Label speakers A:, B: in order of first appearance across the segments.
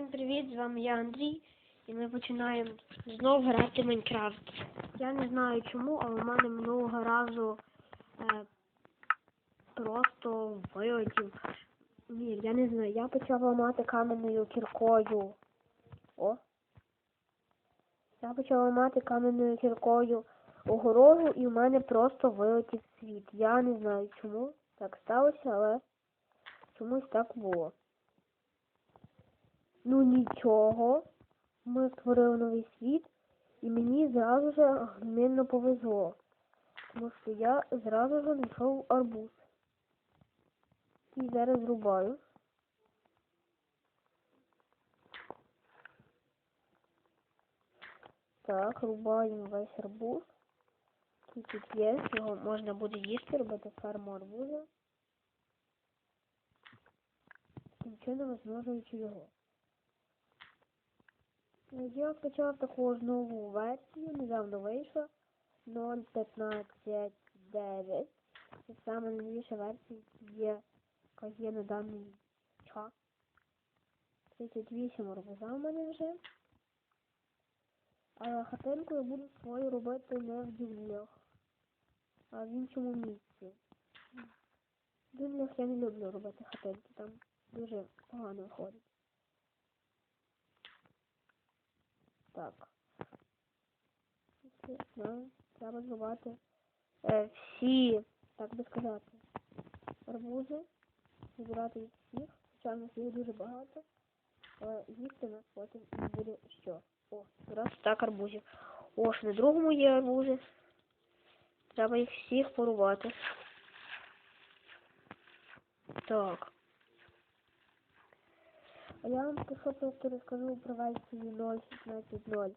A: Всім привіт, з вами я Андрій, і ми починаємо знову грати Майнкрафт. Я не знаю чому, але в мене минулого разу е, просто вилетів. Ні, я не знаю, я почав ламати каменною кіркою. О. Я почав ламати каменною кіркою огорожу і в мене просто вилетів світ. Я не знаю чому так сталося, але чомусь так було. Ну нічого. Ми створили новий світ, і мені зразу ж гмінно повезло. Тому що я зразу ж знайшов арбуз. І зараз рубаю. Так, рубаємо весь арбуз. І тут є, його можна буде їсти, робити ферму арбуза. Таким чином розмножуючи його. Я скачав таку ж нову версію, недавно вийшла 0.15.9. Це саме новіша версія, є, яка є на даний час. 38 арбуза в мене вже. Але хатинку я буду свою робити не в джунглях, а в іншому місці. В джунглях я не люблю робити хатинки, там дуже погано виходить. Так. Естественно, треба зрубати е, всі, так би сказати, арбузи. Збирати їх всіх. Хоча нас їх дуже багато. Але їсти нас потім буде що. О, раз так арбузів. О, ж на другому є арбузи. Треба їх всіх порубати. Так. А я вам що просто розкажу про версію 0.16.0.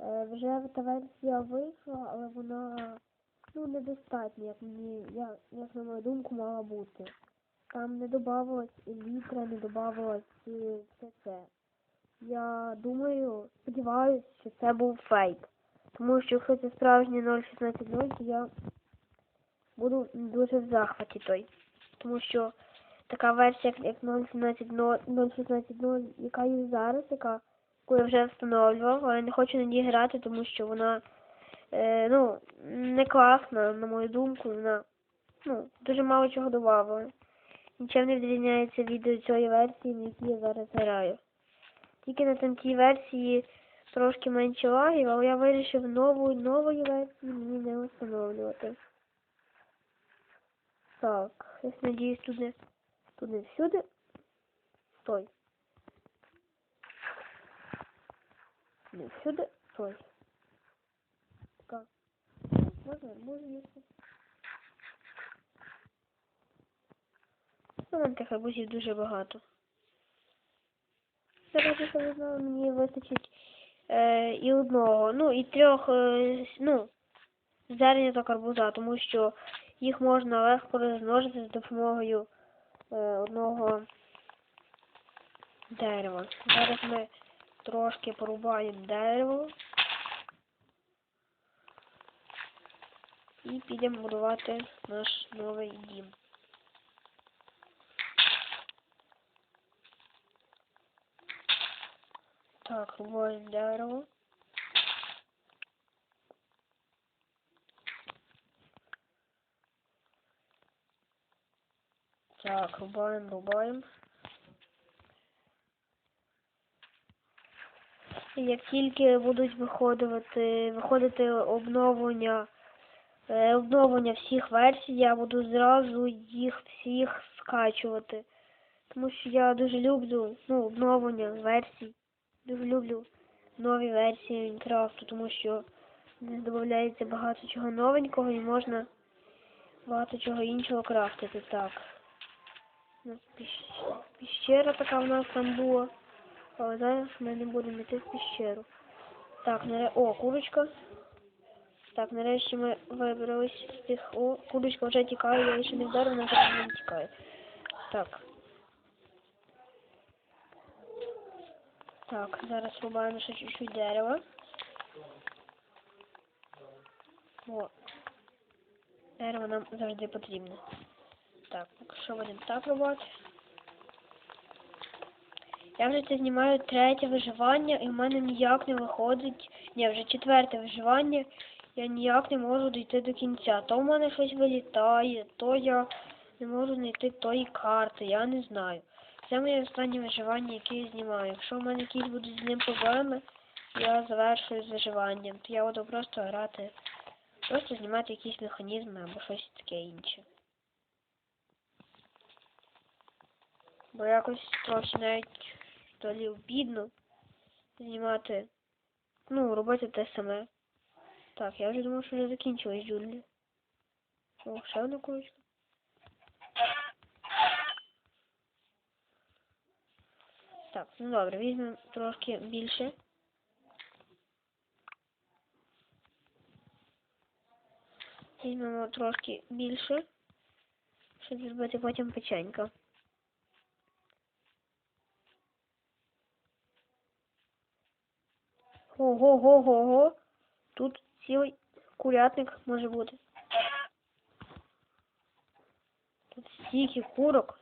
A: Е, вже та версія вийшла, але вона ну недостатня, як мені, я, як на мою думку, мала бути. Там не додавалось літра, не додавалось все це. Я думаю, сподіваюся, що це був фейк. Тому що якщо це справжнє 0.16.0, то я буду дуже в захваті той. Тому що така версія, як 0.16.0, яка є зараз, яка яку я вже встановлював, але не хочу на ній грати, тому що вона е, ну, не класна, на мою думку, вона ну, дуже мало чого додавала. Нічим не відрізняється від цієї версії, на якій я зараз граю. Тільки на тій версії трошки менше лагів, але я вирішив нову, нової версії мені не встановлювати. Так, я надіюсь, тут не всюди. Стой. Не всюди. Стой. Так. Можна, їсти. Ну, нам тих арбузів дуже багато. Зараз я не знаю, мені вистачить е, і одного, ну і трьох, е, ну, зерняток арбуза, тому що їх можна легко розмножити за допомогою одного дерева. Зараз ми трошки порубаємо дерево і підемо будувати наш новий дім. Так, рубаємо дерево. Так, рубаємо. І як тільки будуть виходити, виходити обновлення, е, обновлення всіх версій, я буду зразу їх всіх скачувати. Тому що я дуже люблю ну, обновлення версій. Дуже люблю нові версії Мінкрафту, тому що додається багато чого новенького і можна багато чого іншого крафтити. Так. У нас піщ- Піщера така в нас там була. Але зараз ми не будемо йти в піщеру. Так, наре... О, курочка. Так, нарешті ми вибрались з тих. О, курочка вже тікає, я її ще не вдарив, вона вже не тікає. Так. Так, зараз рубаємо ще чуть-чуть дерева. О. Дерево нам завжди потрібно. Так, що будемо так рубати. Я вже це знімаю третє виживання, і в мене ніяк не виходить. Ні, вже четверте виживання. Я ніяк не можу дійти до кінця. То в мене щось вилітає, то я не можу знайти тої карти, я не знаю. Це моє останнє виживання, яке я знімаю. Якщо в мене якісь будуть з ним проблеми, я завершую з виживанням. То я буду просто грати, просто знімати якісь механізми або щось таке інше. Бо якось трохи навіть то лі обідно знімати, ну, робити те саме. Так, я вже думав, що вже закінчилась Джулі. О, ще одна курочка. Так, ну добре, візьмемо трошки більше. Візьмемо трошки більше, щоб зробити потім печенька. Ого-го-го-го. Тут цілий курятник може бути. Тут стільки курок.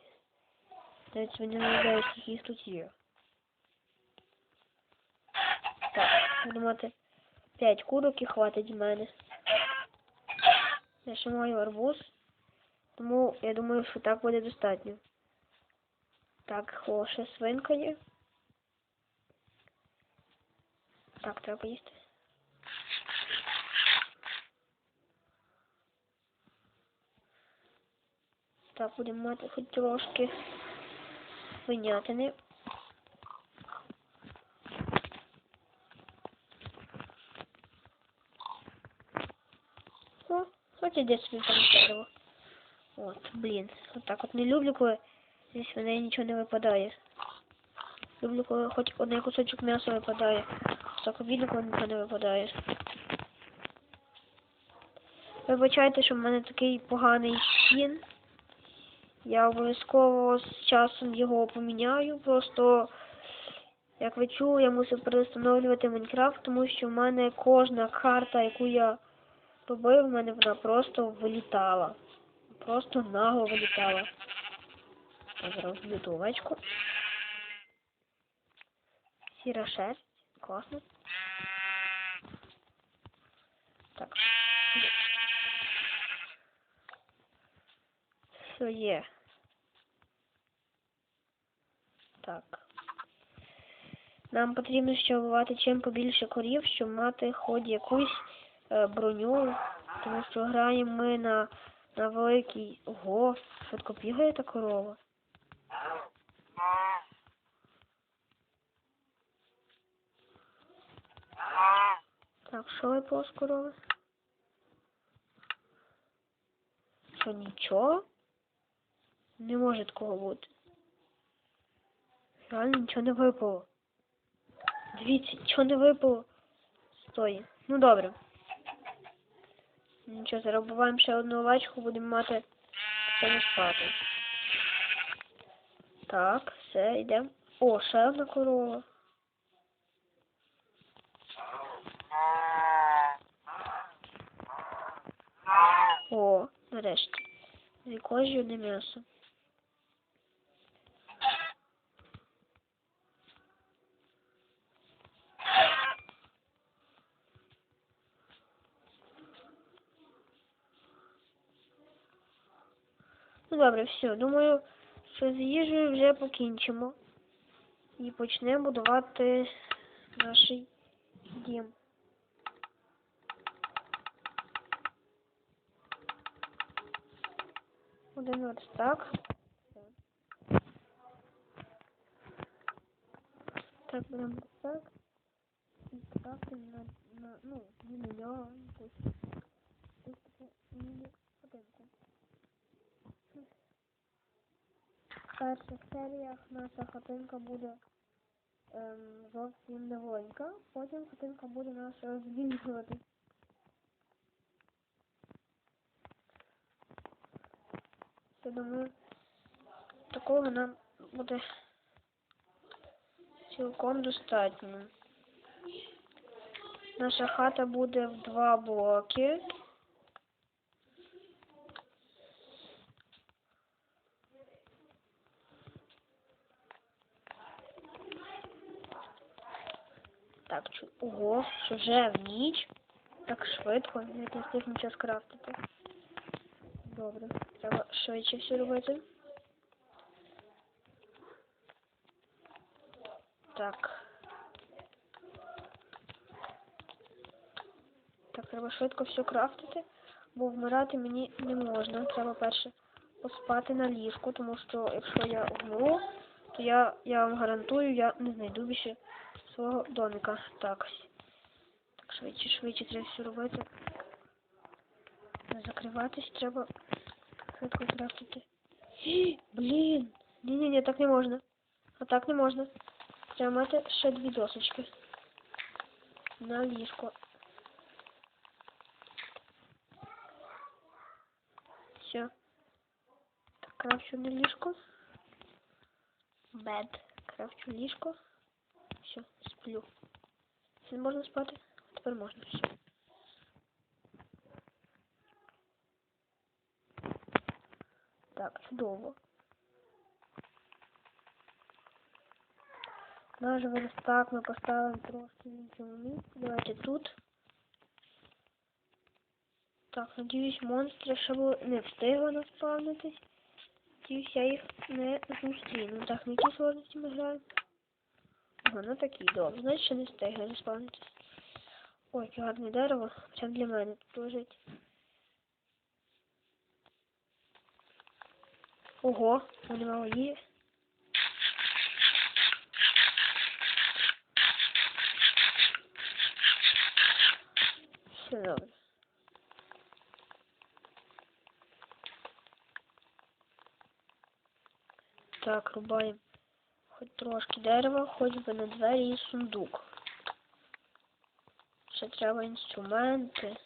A: Навіть собі не уявляю, скільки їх тут є. Так, буду мати 5 курок і хватить з мене. Я ще маю арбуз, тому я думаю, що так буде достатньо. Так, о, ще свинка є. Так, треба їсти. Так, будемо мати хоч трошки свинятини. О, хоч іде собі там дерево. От, блін. От так от не люблю, коли зі свиней нічого не випадає. Люблю, коли хоч один кусочок м'яса випадає. Так обідно, коли не випадає. Вибачайте, що в мене такий поганий скін. Я обов'язково з часом його поміняю. Просто, як ви чули, я мусив перестановлювати Майнкрафт, тому що в мене кожна карта, яку я робив, в мене вона просто вилітала. Просто нагло вилітала. Я зараз вб'ю ту овечку. Сіра шерсть. Класно. Так. Все є. Так. Нам потрібно ще вбивати чим побільше корів, щоб мати хоч якусь е, броню, тому що граємо ми на, на великий... Ого, швидко бігає та корова. Так, що випало з корови? Що, нічого? Не може такого бути. Реально нічого не випало. Дивіться, нічого не випало. Стой. Ну добре. Нічого, зараз вбиваємо ще одну овечку, будемо мати це не спати. Так, все, йдемо. О, ще одна корова. О, нарешті. Дві кожі одне м'ясо. Ну добре, все. Думаю, що з їжею вже покінчимо. І почнемо будувати наш дім. Один ось так. Так, будемо ось так. І ставити на, на, ну, на нього, якусь, якусь таку міні-хатинку. В перших серіях наша хатинка буде ем, зовсім невелика, потім хатинка буде наша збільшуватись. Думаю, такого нам буде цілком достатньо. Наша хата буде в два блоки. Так. Ого, вже в ніч. Так швидко, я не встиг нічого скрафтити. Добре, треба швидше все робити. Так. Так, треба швидко все крафтити, бо вмирати мені не можна. Треба перше поспати на ліжку, тому що якщо я вмру, то я, я вам гарантую, я не знайду більше свого домика. Так. Так, швидше, швидше треба все робити. Не закриватись треба швидко крафтити. Блін! Ні-ні-ні, так не можна. А так не можна. Треба мати ще дві досочки. На ліжко. Все. Так, крафчу на ліжко. Бед. Крафчу ліжко. Все, сплю. Все, можна спати? Тепер можна все. Так, чудово. Наш верстак ми поставимо трошки в іншому місці. Давайте тут. Так, надіюсь, монстри ще не встигли наспавнитись. Надіюсь, я їх не зустріну. Так, на якій сложності ми граємо? Ага, на такій, добре. Значить, ще не встигли заспавнитись. Ой, яке гарне дерево. Це для мене тут лежить. Ого, вони мало є. Все. Так, рубаємо хоч трошки дерева, хоч би на двері і сундук. Ще треба інструменти.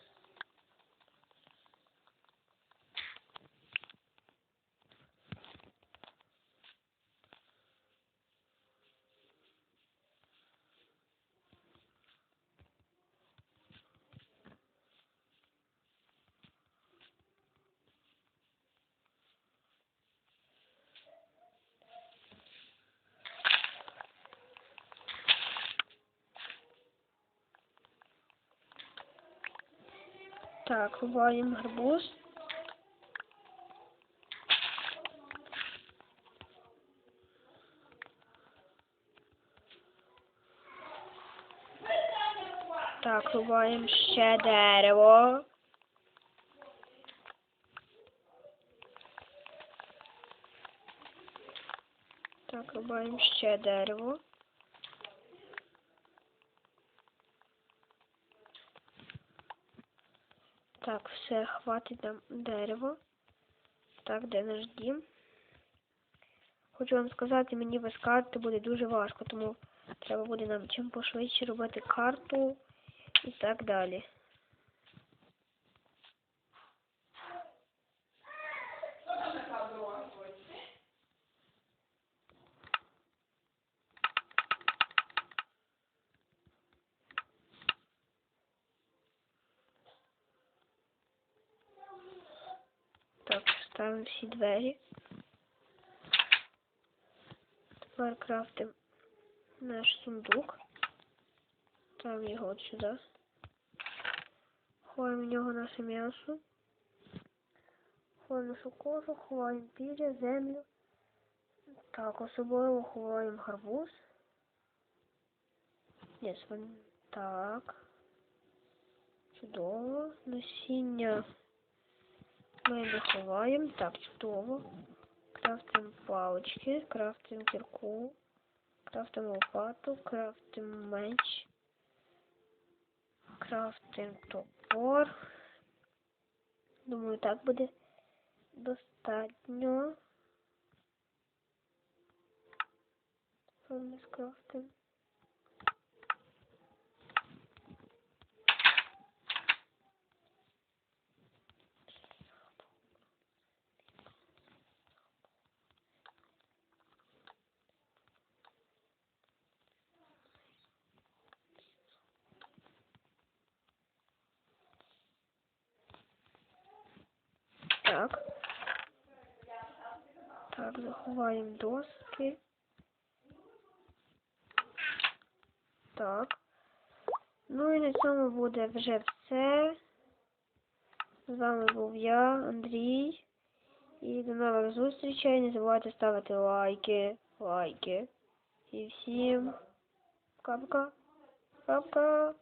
A: Так, рубаємо гарбуз. Так, рубаємо ще дерево. Так, рубаємо ще дерево. Так, все, хватить нам дерево. Так, де наш дім? Хочу вам сказати, мені без карти буде дуже важко, тому треба буде нам чим пошвидше робити карту і так далі. Так, ставимо всі двері. Тепер крафтимо наш сундук. Ставимо його от сюди. Ховаємо в нього наше м'ясо. Ховаємо нашу кожу, ховаємо піря, землю. Так, особливо ховаємо гарбуз. Ні, свин- Так. Чудово. Насіння ми не. Так, чудово. Крафтимо палички, крафтимо кірку, крафтимо лопату, крафтимо меч, крафтимо топор. Думаю, так буде достатньо. Ми скрафтимо? Так. Так, заховаємо доски. Так. Ну і на цьому буде вже все. З вами був я, Андрій. І до нових зустрічей. Не забувайте ставити лайки. Лайки. І всім пока-пока. Пока.